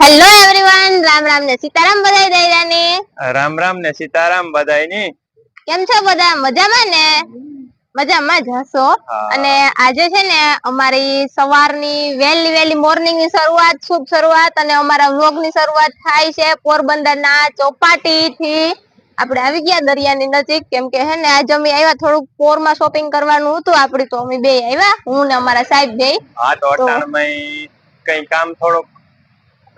Hello everyone Ram Ram ને સીતારામ બધાય દૈરાને રામ રામ ને સીતારામ બધાયની. કેમ છો બધા? મજામાં ને? મજામાં જ હશો. અને આજે છે ને અમારી સવારની વહેલી વહેલી મોર્નિંગની શરૂઆત શુભ શરૂઆત અને અમારા વ્લોગની શરૂઆત થાય છે પોરબંદર ના ચોપાટી થી આપણે આવી ગયા દરિયાની નજીક. કેમ કે હે ને આજે અમે આવ્યા થોડુંક પોરમાં શોપિંગ કરવાનું હતું. આપડી તો અમે બે આવ્યા હું ને અમારા સાહેબ બે. હા તો કઈ કામ થોડોક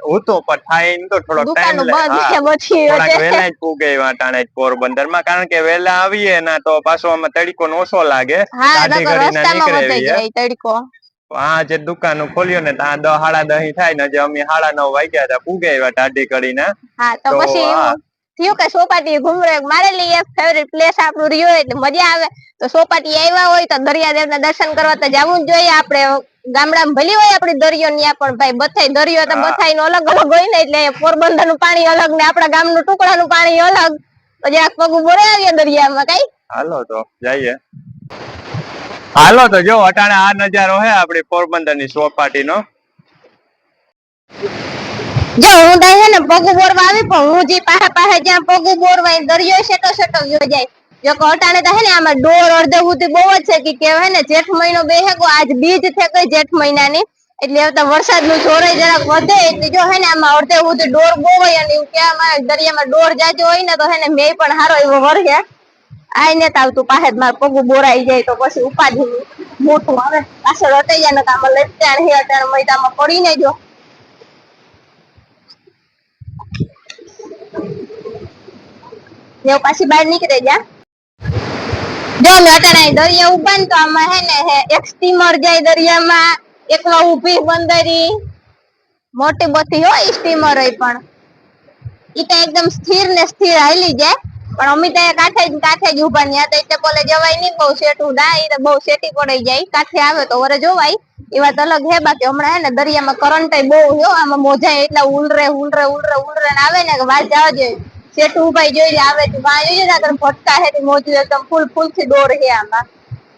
હતું પણ થાય એમ તો થોડોક ટાઈમ દુકાનો લે બંધ છે હા બધી થોડાક વચ્ચે. વહેલા જ પૂગે અટાણે પોરબંદરમાં કારણ કે વેલા આવીએ ના તો પાછો આમાં તડકો નો ઓછો લાગે હા હે. તડકો. આ જે દુકાન ખોલ્યો ને ત્યાં દસ સાડા દસ થાય ને હજી અમે સાડા નવ વાગ્યા હતા પૂગે એવા દાઢી કરીને હા તો તો પછી થયું કે સોપાટી ઘુમરે મારેલી એક ફેવરેટ પ્લેસ આપણું રહ્યો એટલે મજા આવે. તો સોપાટી આવ્યા હોય તો દરિયાદેવ ના દર્શન કરવા તો જવું જ જોઈએ. આપણે ગામડામાં ભલી હોય આપણે દરિયો ન્યા પણ ભાઈ બથાઈ દરિયો તો બથાઈ નો અલગ અલગ હોય ને એટલે પોરબંદરનું પાણી અલગ ને આપણા ટુકડા નું પાણી અલગ. પછી આ પગ ઊભો આવીએ દરિયામાં કઈ? હાલો તો જઈએ. હાલો તો જો અટાણે આ નજારો હે આપડી પોરબંદરની ચોપાટી નો જો હું તો છે ને પગ બોરવા આવી પણ હું જે પાહે પાહે જ્યાં પગ બોરવા દરિયો શેટો શેટો વયો જાય. જો કે અટાણે તો હે આમાં ડોર અડધે સુધી બહુ જ છે કે કહેવાય ને, જેઠ મહિનો બે હેકો આજ બીજ છે કઈ જેઠ મહિનાની? એટલે હવે તો વરસાદનું જોરે જરાક વધે, એટલે જો હે ને આમાં અડધે સુધી ડોર બહુ અને એવું કહેવામાં દરિયામાં ડોર જાજો હોય ને, તો હે ને મેય પણ હારો એવો વરહે આઈ ને આવતું પાહે જ માર પગું બોરાઈ જાય તો પછી ઉપાધિ મોટું આવે. પાછળ હટાઈ જાય ને તો આમાં લટકાણ હે, અટાણ મયદામાં પડી ને જો. પાછી બહાર નીકળી જા. જો અટાણે દરિયા ઊભા તો આમાં હે ને એક સ્ટીમર જાય દરિયામાં એકલો ઊભી બંદરી મોટી બધી હોય સ્ટીમર હોય પણ. ઈ તો એકદમ સ્થિર ને સ્થિર હાલી જાય. પણ અમે કાંઠે જ કાંઠે જ ઊભા ત્યાં તો એટલે જવાય નહીં, બહુ શેઠું ના એ તો બહુ શેટી પડાઈ જાય. કાંઠે આવે તો વરે જોવાય. એ વાત અલગ હે, બાકી હમણાં હે ને દરિયામાં કરંટ બહુ હે, આમાં મોજા એટલા ઉલરે ઉલરે ઉલરે ઉલરે આવે ને કે વાત જવા દે. શેઠું ઉભાઈ જોઈ આવે તું વાં જોઈ આગળ ફટકા હે મોજું એકદમ ફૂલ ફૂલથી દોર હે આમાં.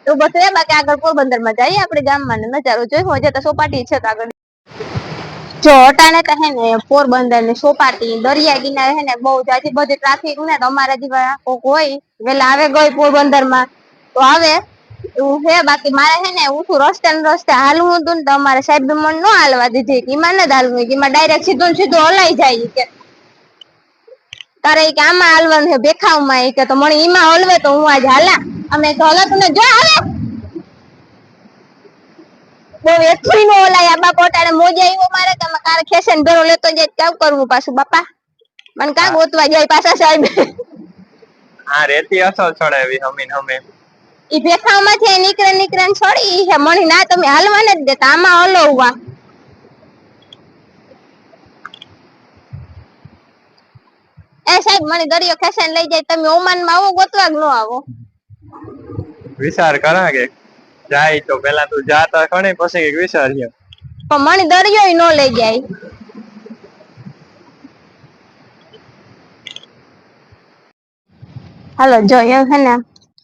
તો બસ એ બાકી આગળ પોરબંદરમાં જઈએ આપણે ગામમાં ને નજારો જોઈ હોય તો સોપાટી છે આગળ. જો અટાણે કહે હે ને પોરબંદર ને સોપાટી, દરિયા કિનારે હે ને બહુ જાજી બધી ટ્રાફિક ને તો અમારા જેવા કોક હોય વેલા આવે ગઈ પોરબંદરમાં તો આવે. એવું હે, બાકી મારે હે ને ઉઠું રસ્તે ને રસ્તે હાલવું હતું ને તો અમારે સાહેબ મને ન હાલવા દીધી કે ઈમાં ન હાલવું કે ડાયરેક્ટ સીધું સીધું હલાઈ જાય કે. તારે કે આમાં હાલવાનું છે ભેખાવમાં કે તો મને ઈમાં હલવે તો હું આજ હાલા. અમે તો હલો ને જો આવે બહુ એકઠું નો ઓલાય આ બાપ અટાણે મોજા આવ્યો મારે કે કારે ખેસે ને ભેરો લેતો જાય તો કાવ કરવું પાછું બાપા? મને કા ગોતવા જાય પાછા સાહેબ. આ રેતી અસલ ચડાવી હમીન હમે ઈ ભેખાવમાંથી નીકળે નીકળે છોડી છે. મણી ના તમે હાલવા જ દેતા આમાં હલવવા. એ સાહેબ મને દરિયો ખેંચાઈને લઈ જાય તમે ઓમાનમાં આવો ગોતવા ન આવો. વિચાર કરા કે જાય તો પેલા તું જાતા ખણે પછી કંઈક વિચારીએ પણ મને દરિયો નો લઈ જાય. હાલો જો છે ને.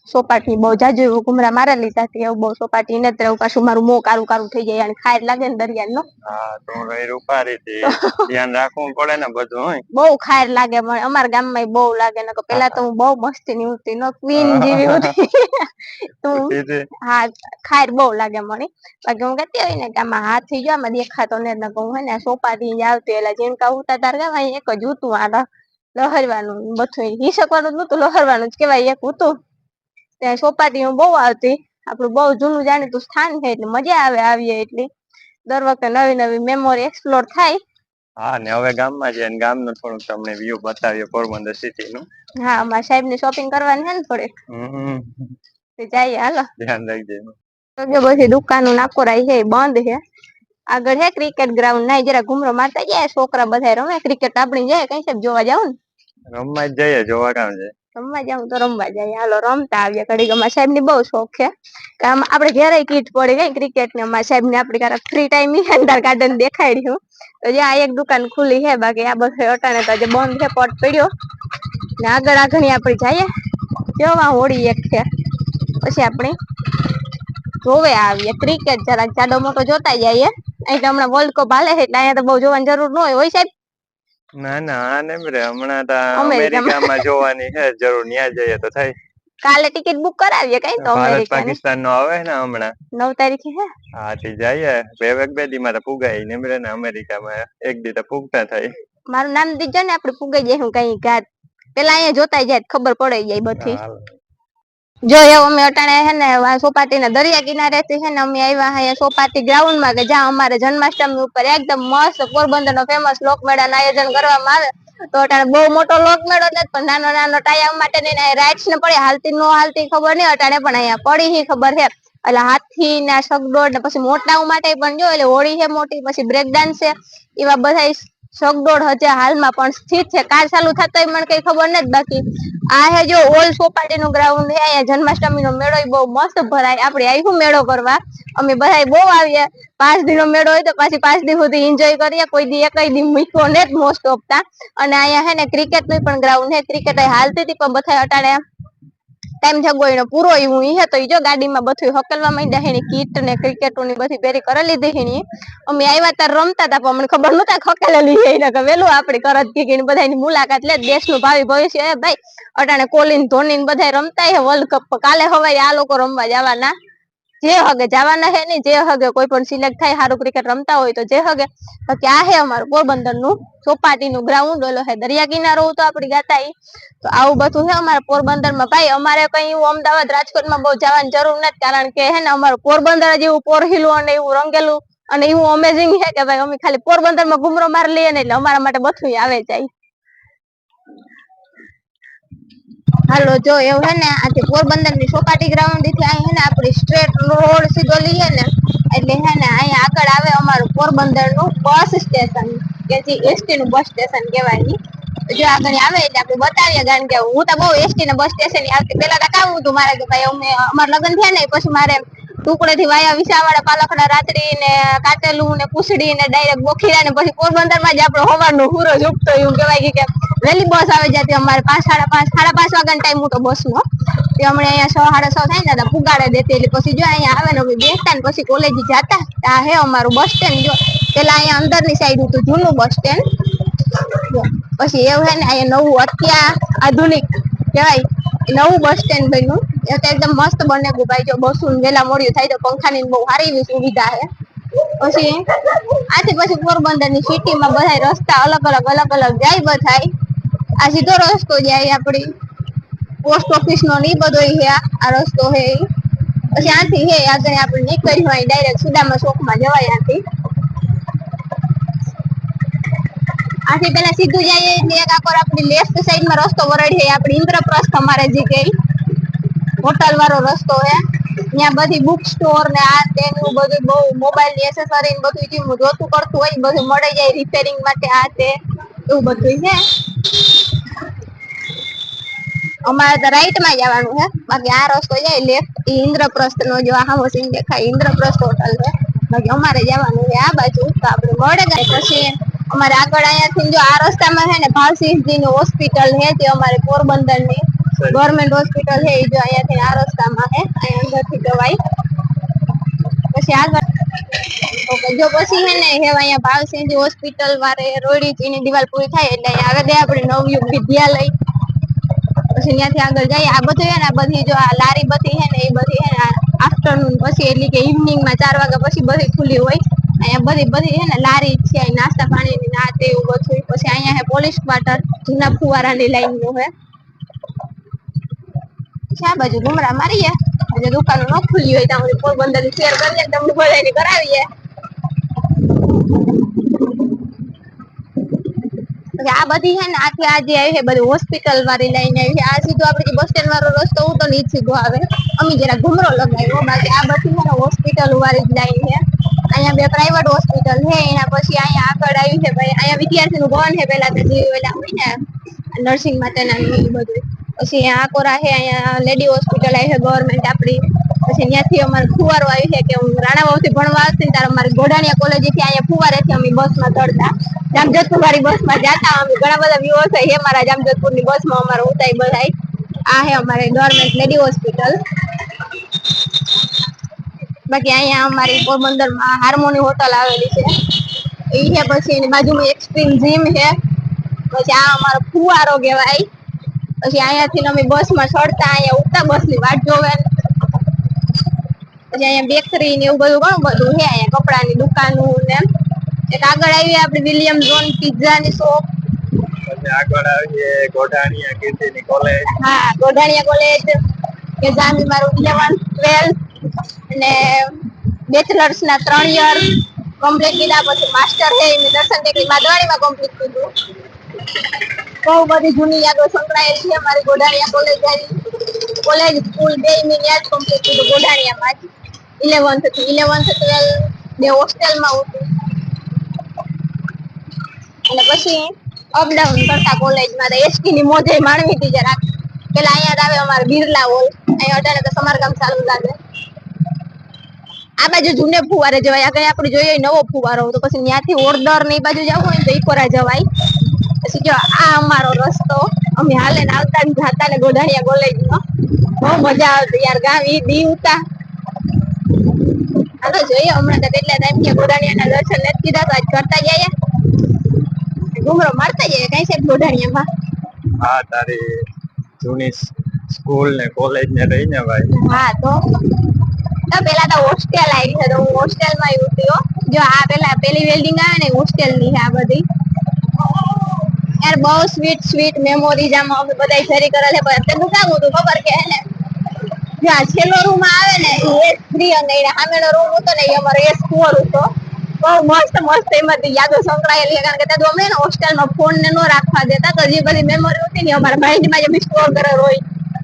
સોપાટી બહુ જાજુ એવું ઘુમરા મારા લીધા હતી એવું બહુ સોપાટી નથી રહેવું. પાછું મારું મોં કારું કારું થઈ જાય. અને ખાર લાગે ને દરિયા હા તો રૂપારી ધ્યાન રાખવું પડે ને બધું હોય. બહુ ખાર લાગે મને અમારા ગામમાં બહુ લાગે. ને પેલા તો હું બહુ મસ્તી ની ઉઠતી ન ક્વીન જેવી ઉઠતી તું હા ખાર બહુ લાગે મને. બાકી હું કહેતી હોય ને કે આમાં હાથ થઈ ગયો આમાં દેખાતો ને નકર હું હે ને સોપાટી જ આવતી એટલે જીનકા ઉતા તાર ગામ એક જ હતું આ લહરવાનું બધું હિસકવાનું જ નતું લહરવાનું જ કેવાય એક હતું ત્યાં સોપાટી બહુ આવતી. આપણું બહુ જૂનું જાણીતું સ્થાન છે એટલે મજા આવે આવીએ એટલી. દર વખતે નવી નવી મેમોરી એક્સપ્લોર થાય. હા ને હવે ગામમાં છે ને ગામનું થોડુંક તમને વ્યૂ બતાવીએ પોરબંદર સિટી નું. હા અમારા સાહેબ ને શોપિંગ કરવાની છે ને થોડીક તો જઈએ હાલો. ધ્યાન રાખજે. જો બધી દુકાનો નાકોરાઈ છે બંધ છે. આગળ હે ક્રિકેટ ગ્રાઉન્ડ ના જરા ઘૂમરો મારતા જાય છોકરા બધા રમે. ક્રિકેટ આપડી જાય કઈ સાહેબ જોવા જાવ ને? રમવા જઈએ જોવા કામ છે. રમવા જાવ તો રમવા જાય. હાલો, રમતા આવીએ ઘડી અમારા સાહેબની બહુ શોખ છે. કે આમ આપણે ઘેરે કીટ પડી ગઈ ક્રિકેટ ને. અમારા સાહેબ ને આપડી ક્યારેક ફ્રી ટાઈમ અંદર ગાર્ડન દેખાડ્યું. તો જે આ એક દુકાન ખુલ્લી છે, બાકી આ બધે અટાણે તો જે બંધ છે, પટ પડ્યો. ને આગળ આગળ આપણે જઈએ કેવા હોળી એક છે. પછી આપણે જોવે આવીએ. ક્રિકેટ જરાક જાડો મોટો જોતા જઈએ. અહીં તો હમણાં વર્લ્ડ કપ હાલે છે, એટલે અહીંયા તો બહુ જોવાની જરૂર ન હોય. હોય સાહેબ? ના ના આ નેમ રે. હમણાં તો અમેરિકામાં. જોવાની છે. જરૂર ન્યા જઈએ તો થઈ કાલે ટિકિટ બુક કરાવીએ કઈ તો ભારત પાકિસ્તાન નો આવે ને હમણાં? નવ તારીખે હે? હા તે જઈએ. બે વેગ બે દી માં તો પુગાય નેમ રે ને અમેરિકામાં. એક દી તો પુગતા થાય. મારું નામ દીજો ને આપણે પુગાઈ જાય હું કઈ ઘાત પેલા અહીંયા જોતા જાય ખબર પડે જાય બધી. જો એવું અમે અટાણે હે ને સોપાટી ના દરિયા કિનારે થી હે ને અમે આવ્યા અહીંયા સોપાટી ગ્રાઉન્ડમાં કે જ્યાં અમારે જન્માષ્ટમી ઉપર એકદમ મસ્ત પોરબંદર નો ફેમસ લોકમેળા નું આયોજન કરવામાં આવે. તો અટાણે બહુ મોટો લોકમેળો નથી, પણ નાનો નાનો ટાયા માટે ને રાઇડ્સ ને પડે, હાલતી નો હાલતી ખબર નહીં, અટાણે પણ અહીંયા પડી હી ખબર છે. એટલે હાથી ના સગડોળ ને પછી મોટાઓ માટે પણ જો, એટલે હોળી છે મોટી, પછી બ્રેક ડાન્સ છે, એવા બધા સગડોળ હજે હાલમાં પણ સ્થિત છે. કાર ચાલુ થતા મને કઈ ખબર નથી બાકી. આ હે જો ઓલ સોપાટી નું ગ્રાઉન્ડ છે અહીંયા જન્માષ્ટમી નો મેળો બહુ મસ્ત ભરાય. આપણે આવ્યું મેળો કરવા. અમે બધા બહુ આવીએ. પાંચ દિનો મેળો હોય તો પાછી પાંચ દિવસ સુધી એન્જોય કરીએ. કોઈ દી એકય દી મૂક્યો ને મોસ્ટ ઓફ અને અહીંયા હે ને ક્રિકેટનું પણ ગ્રાઉન્ડ હે. ક્રિકેટ હાલતી હતી પણ બધા અટાણે ટાઈમ એનો પૂરો હું હે તો ઈ જો ગાડીમાં બધું હકેલવા માંડ્યા એની કીટ ને ક્રિકેટો ની બધી પેરી કરી લીધી હે અમે આવ્યા ત્યારે રમતા હતા પણ અમને ખબર નતા ખકેલેલી છે એને કે વેલું આપડી કરત કે બધાની મુલાકાત લે દેશનું ભાવિ ભવિષ્ય હે ભાઈ. અટાણે કોલિન ધોની બધા રમતા હે વર્લ્ડ કપ કાલે હવાય આ લોકો રમવા જવાના. જે હગે જવાના હે નહીં, જે હગે કોઈ પણ સિલેક્ટ થાય સારું ક્રિકેટ રમતા હોય તો જે હગે. બાકી આ હે અમારું પોરબંદરનું ચોપાટી નું ગ્રાઉન્ડ ઓલો હે, દરિયા કિનારો તો આપડી ગાતા તો આવું બધું હે અમારે પોરબંદરમાં ભાઈ, અમારે કઈ એવું અમદાવાદ, રાજકોટમાં બહુ જવાની જરૂર નથી, કારણ કે હે ને અમારું પોરબંદર જ એવું પોરહિલું અને એવું રંગેલું અને એવું અમેઝિંગ છે કે ભાઈ, અમે ખાલી પોરબંદરમાં ઘુમરો માર લઈએ ને એટલે અમારા માટે બધું આવે જાય. હાલો, જો એવું હે ને આજે પોરબંદરની ચોપાટી ગ્રાઉન્ડથી અહીં હે ને, આપડી સ્ટ્રેટ રોડ સીધો લઈએ ને, એટલે હે ને અહીંયા આગળ આવે અમારું પોરબંદરનું બસ સ્ટેશન કે જે એસટી નું બસ સ્ટેશન કહેવાયની જો આગળ આવે એટલે આપણે બતાવીએ, કારણ કે હું તો બહુ એસટી ને બસ સ્ટેશન આવતી પેલા તો કાવું હતું મારે કે ભાઈ અમે, અમારા લગ્ન થયા ને પછી મારે ટુકડે થી વાયા વિસાવાડા પાલખડા રાત્રી ને કાટેલું ને પૂછડી ને ડાયરેક્ટ બોખીરા ને પછી પોરબંદરમાં જ આપણો હોવાનો હુરો ઉગતો, એવું કહેવાય કે વહેલી બસ આવે જતી અમારે પાંચ, સાડા પાંચ સાડા પાંચ વાગ્યાનો ટાઈમ હતો બસ નો તે હમણાં અહીંયા છ, સાડા છ થાય ને તો પુગાડે દેતી એટલે પછી જો અહીંયા આવે ને બેસતા ને પછી કોલેજ જતા. આ હે અમારું બસ સ્ટેન્ડ જો પેલા અહીંયા અંદરની સાઈડ હતું, જૂનું બસ સ્ટેન્ડ. પછી એવું હે ને અહીંયા નવું અત્યાર આધુનિક કહેવાય નવું બસ સ્ટેન્ડ બન્યું. અત્યારે એકદમ મસ્ત બને ગુભાઈ ભાઈ, જો બસો વેલા મોડ્યું થાય તો પંખાની બહુ સારી એવી સુવિધા છે પછી, આથી પછી પોરબંદરની સિટી માં બધા રસ્તા અલગ અલગ અલગ અલગ જાય બધાય આ સીધો રસ્તો જાય આપડી પોસ્ટ ઓફિસ નો ની બધો છે આ આ રસ્તો છે ઈ. પછી આથી હે આગળ આપણે નીકળી હોય ડાયરેક્ટ સુદામા ચોકમાં જવાય આથી આથી પેલા સીધું જઈએ એટલે એક આકોર આપણી લેફ્ટ સાઈડમાં રસ્તો વરડી છે આપણી ઇન્દ્રપ્રસ્થ અમારે જે કે હોટલ વાળો રસ્તો છે ત્યાં બધી બુક સ્ટોર ને આ તે ને એવું બધું બહુ મોબાઈલની એસેસરી ને બધું જે જોતું કરતું હોય એ બધું મળી જાય રિપેરિંગ માટે આ તે એવું બધું છે અમારે તો રાઈટમાં જવાનું છે. બાકી આ રસ્તો જાય લેફ્ટ ઇન્દ્રપ્રસ્થ નો જો આ સીન દેખાય ઇન્દ્રપ્રસ્થ હોટલ છે. બાકી અમારે જવાનું છે આ બાજુ. તો આપણે મળે જાય પછી અમારે આગળ અહીંયાથી જો આ રસ્તામાં છે ને ભાવસિંહજી નું હોસ્પિટલ છે તે અમારે પોરબંદરની ગવર્મેન્ટ હોસ્પિટલ છે એ જો અહીંયાથી આ રસ્તામાં છે અહીંયા અંદરથી જવાય. પછી આગળ ઓકે જો પછી હે ને હે અહીંયા ભાવસિંહજી હોસ્પિટલ વારે રોડી એની દિવાલ પૂરી થાય એટલે અહીંયા આગળ આપણે નવયુગ વિદ્યાલય. પછી ત્યાંથી આગળ જઈએ. આ બધું હે ને, આ બધી જો આ લારી બધી હે ને, એ બધી હે ને આફ્ટરનૂન પછી એટલે કે ઇવનિંગમાં ચાર વાગ્યા પછી બધી ખુલ્લી હોય. અહીંયા બધી બધી હે ને, લારી છે નાસ્તા પાણીની, ના તે એવું બધું. પછી અહીંયા હે પોલીસ ક્વાર્ટર જૂના ફુવારાની લાઈનનું હે ક્યાં બાજુ ડુમરા મારીએ. એટલે દુકાનો ન ખુલ્લી હોય, ત્યાં કોઈ પોરબંદર શેર કરીએ તમને બધાને કરાવીએ પછી આ બધી છે ને આથી આજે આવી છે બધી હોસ્પિટલ વાળી લાઈન આવી છે, આ સીધો આપણે બસ સ્ટેન્ડ વાળો રસ્તો હતો ને સીધો આવે અમે જરા ઘુમરો લગાવ્યો બાકી આ બધી છે ને હોસ્પિટલ વાળી જ લાઈન છે. અહીંયા બે પ્રાઇવેટ હોસ્પિટલ છે, એના પછી અહીંયા આગળ આવી છે ભાઈ, અહીંયા વિદ્યાર્થી નું ભવન છે પેલા તો જે પેલા હોય ને નર્સિંગ માટેના બધું. પછી અહીંયા આકોરા છે, અહીંયા લેડી હોસ્પિટલ આવી છે ગવર્મેન્ટ આપણી. પછી ત્યાંથી અમારે ફુવારો આવ્યો છે કે હું રાણાવાવથી ભણવા આવતી ને ત્યારે અમારી ઘોડાણીયા કોલેજથી અહીંયા ફુવારેથી અમે બસમાં ચડતા. જામજોધપુર વાળી બસમાં જતા, અમે ઘણા બધા વ્યુઅર્સ છે મારા જામજોધપુરની બસમાં અમારે ઉતાઈ બધાય. આ હે અમારે ગવર્મેન્ટ લેડી હોસ્પિટલ બાકી અહીંયા અમારી પોરબંદરમાં હાર્મોની હોટલ આવેલી છે. એ છે પછી એની બાજુમાં એક્સ્ટ્રીમ જીમ છે. પછી આ અમારો ફુવારો કહેવાય. પછી અહીંયાથી અમે બસમાં ચડતા, અહીંયા ઉગતા બસની વાટ જોવે પછી અહીંયા બેકરી ને એવું બધું ઘણું બધું છે અહીંયા કપડાની દુકાનું ને એક આગળ આવી આપણે વિલિયમ ઝોન પિઝાની શોપ પછી આગળ આવીએ ગોઢાણીયા કીર્તિની કોલેજ હા ગોઢાણીયા કોલેજ કે જામી મારું ઇલેવન ટ્વેલ્થ અને બેચલર્સ ના ત્રણ યર કમ્પ્લીટ કીધા પછી માસ્ટર છે એમ દર્શન ટેકરી માધવાડીમાં કમ્પ્લીટ કીધું. બહુ બધી જૂની યાદો સંકળાયેલી છે મારી ગોઢાણીયા કોલેજ કોલેજ સ્કૂલ બે મેં યાદ કમ્પ્લીટ કીધું ગોઢાણીયામાં જ. ઇલેવન્થ હતું ઇલેવન્થ ટ્વેલ્થ બે હોસ્ટેલમાં હતું. અને પછી અપડાઉન કરતા કોલેજમાં ની મોજે માણવી હતી જરાક. પેલા અહીંયા આવે અમારે બિરલા હોલ અહીંયા અટાણે તો સમારકામ ચાલુ લાગે આ બાજુ જૂને ફુવારે જવાય. આ કઈ આપણે જોઈએ નવો ફુવારો તો પછી ત્યાંથી ઓર્ડર ને એ બાજુ જવું હોય તો ઈકોરા જવાય. પછી જો આ અમારો રસ્તો. અમે હાલે ને આવતા ને જાતા ને ગોઢાણીયા કોલેજમાં બહુ મજા આવતી યાર. ગામ એ દી ઉતા. તો જોઈએ હમણાં તો કેટલા ટાઈમથી ગોઢાણીયા ના દર્શન નથી કીધા તો આજ કરતા જઈએ ઘુમરો મારતા જઈએ કઈ સાહેબ ગોઢાણીયામાં હા તારી જૂની સ્કૂલ ને કોલેજ ને રહીને ભાઈ. હા તો? પેલા તો હોસ્ટેલ આવી છે તો હું હોસ્ટેલમાં આવી હો. જો આ પેલા પેલી વેલ્ડિંગ આવે ને હોસ્ટેલની આ બધી. યાર બહુ સ્વીટ સ્વીટ મેમોરીઝ આમાં બધા ફેરી કરે છે પણ અત્યારે કામ હતું ખબર કે હે ને? જો આ છેલ્લો રૂમ આવે ને, એ થ્રી અને એના સામેનો રૂમ હતો ને, એ અમારો એસ ફોર હતો. બહુ મસ્ત મસ્ત એમાંથી યાદો સંકળાયેલી છે કારણ કે ત્યાં અમે હોસ્ટેલમાં ફોન ને નો રાખવા દેતા, તો જે બધી મેમરી હતી ને, અમારા માઇન્ડમાં જે બી સ્ટોર કરેલો હોય.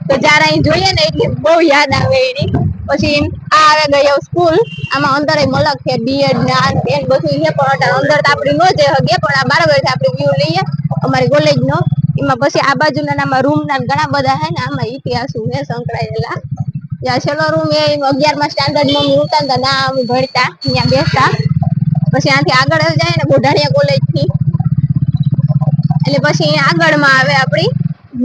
તો જ્યારે અહીં જોઈએ ને, એટલે બહુ યાદ આવે એની. પછી આ આવે ગયો સ્કૂલ આમાં અંદર મલક છે બીએડ ને આ ને બધું છે, પણ અંદર તો આપણી નો જઈ હગે, પણ આ બરાબર છે આપણે વ્યૂ લઈએ, અમારી કોલેજ નો. એમાં પછી આ બાજુના નામાં રૂમ ના ઘણા બધા છે ને, આમાં ઇતિહાસ છે, સંકળાયેલા. જ્યાં છેલ્લો રૂમ એ અગિયારમાં સ્ટાન્ડર્ડમાં અમે ઉતારતા ના અમે ભણતા, ત્યાં બેસતા. પછી આથી આગળ જાય ને ગોઢાણીયા કોલેજથી. એટલે પછી આગળમાં આવે આપણી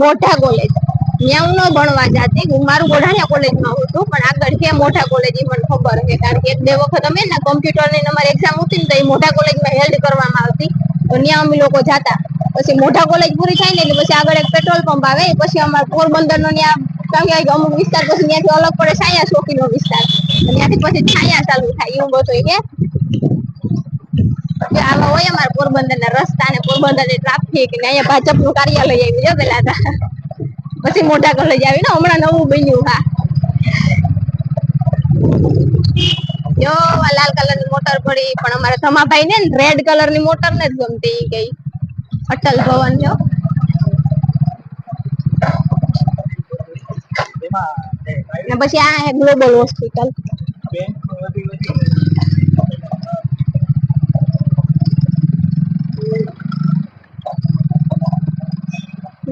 મોઢા કોલેજ ત્યાં હું ન ભણવા જાતી, હું મારું ગોઢાણીયા કોલેજમાં હતું પણ આગળ છે મોઢા કોલેજ એ મને ખબર છે, કારણ કે એક બે વખત અમે ને કોમ્પ્યુટરની અમારી એક્ઝામ હતી ને તો એ મોઢા કોલેજમાં હેલ્ડ કરવામાં આવતી. તો ત્યાં અમે લોકો જાતા. પછી મોઢા કોલેજ પૂરી થાય ને એટલે પછી આગળ એક પેટ્રોલ પંપ આવે, પછી અમારે પોરબંદર નો ત્યાં કારણ કે અમુક વિસ્તાર પછી ત્યાંથી અલગ પડે છાયા ચોકીનો વિસ્તાર. ત્યાંથી પછી છાયા ચાલુ થાય એવું બધું કે આવા હોય અમારા પોરબંદર ના રસ્તા ને પોરબંદર ટ્રાફિક ને અહીંયા ભાજપનું કાર્યાલય આવ્યું છે પેલા તો. પછી મોટા કોલેજ આવી, ને, હમણાં નવું બન્યું, હા. જો, આ લાલ કલરની મોટર પડી, પણ અમારા ધમાભાઈ ને રેડ કલરની મોટર ને જ ગમતી ગઈ અટલ ભવન, જો. ને પછી આ ગ્લોબલ હોસ્પિટલ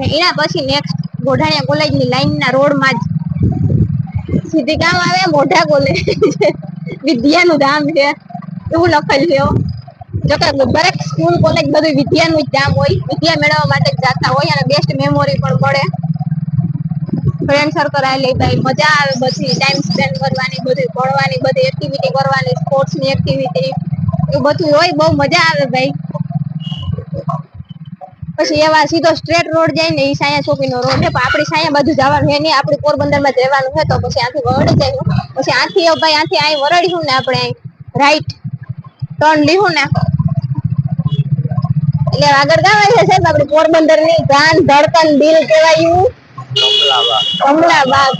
એના પછી નેક્સ્ટ લાઈન ના રોડમાં જ સીધી ગામ આવે, મોઢા કોલેજ વિદ્યાનું ધામ છે, એવું લખેલ છે દરેક સ્કૂલ કોલેજ બધું વિદ્યાનું જ ધામ હોય. વિદ્યા મેળવવા માટે જ જાતા હોય અને બેસ્ટ મેમોરી પણ મળે. ફ્રેન્ડ સર્કલ આ ભાઈ મજા આવે બધી ટાઈમ સ્પેન્ડ કરવાની બધી ભણવાની, બધી એક્ટિવિટી કરવાની સ્પોર્ટ્સની એક્ટિવિટી એ બધું હોય, બહુ મજા આવે ભાઈ. પછી એવા સીધો સ્ટ્રેટ રોડ જાય ને એ સાયા ચોકી નો રોડ છે, પણ સાયા બાજુ જવાનું છે નહીં, આપણે પોરબંદરમાં જવાનું છે તો પછી આથી વરડી જાય પછી આથી ભાઈ, આથી અહીં વરડીશું ને આપણે રાઈટ ટર્ન લીધું ને. એટલે આગળ ગામ છે સાહેબ, આપણે પોરબંદરની ધાન ધડકન, દિલ કહેવાયું કમલાબાગ.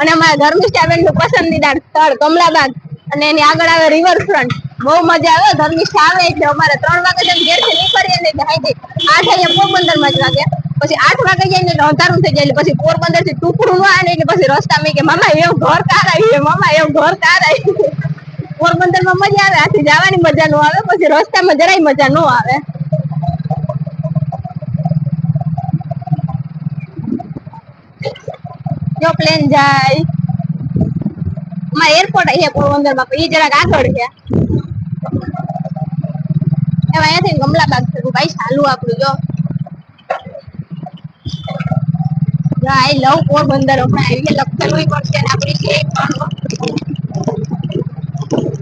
અને અમારા ધર્મિષ્ઠા નું પસંદીદાર સ્થળ કમલાબાગ. અને એની આગળ આવે રિવરફ્રન્ટ બહુ મજા આવે ધર્મિષ્ઠા આવે એટલે અમારે ત્રણ વાગે જેમ ઘેરથી નીકળીએ ને હાઈથી આઠ અહીંયા પોરબંદરમાં જ વાગે. પછી આઠ વાગે જઈને અંધારું થઈ જાય પછી પોરબંદરથી ટુકડું ન આવે એટલે પછી રસ્તા મેં કે, મામા એવું ઘર કાર આવી મામા એવું ઘર કાર આવી પોરબંદરમાં મજા આવે, આથી જવાની મજા નો આવે, પછી રસ્તામાં જરાય મજા નો આવે. પ્લેન જાય. અમારે એરપોર્ટ અહીંયા પોરબંદરમાં પણ જરાક આગળ છે. એમાં અહીંયાથી કમલાબાગ થતું ભાઈ, ચાલુ આપણું, જો. આઈ લવ પોરબંદર હમણાં આવી લખેલું પડશે ને આપણી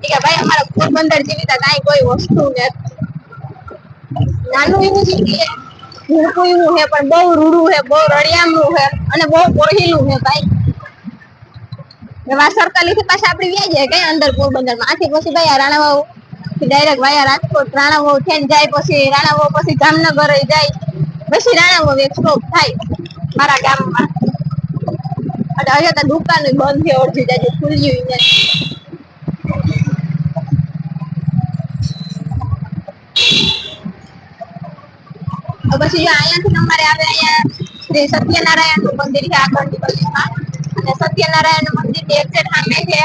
કે ભાઈ, અમારા પોરબંદર જેવી તો કાંઈ કોઈ વસ્તુ નથી. નાનું એવું છે. એવું છે, પણ બહુ રૂડું છે, બહુ રળિયામણું છે અને બહુ પોહીલું છે ભાઈ. વાયા રાજકોટ. રાણાવાવ થઈને જાય પછી, રાણાવાવ પછી જામનગર જાય. પછી રાણાવાવ એક સ્ટોપ થાય મારા ગામમાં. અને અહીંયા દુકાન બંધ છે, અડધી જાય ખુલ્લી પછી જો અહીંયાથી અમારે આવે અહીંયા શ્રી સત્યનારાયણનું મંદિર છે આગળની ગલીમાં અને સત્યનારાયણનું મંદિરની exact સામે છે,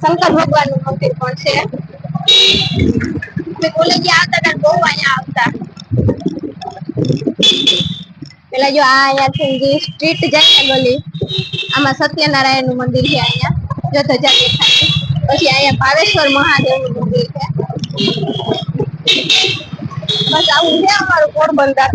શંકર ભગવાનનું મંદિર પણ છે. અમે કોલેજે આવતા હતા ને બહુ અહીંયા આવતા. પેલા જો આ અહીંયાથી જે સ્ટ્રીટ જાય ને ગલી, આમાં સત્યનારાયણનું મંદિર છે અહીંયા જો ધજા દેખાય છે. પછી અહીંયા પાવેશ્વર મહાદેવનું મંદિર છે. બસ આવું છે અમારું પોરબંદર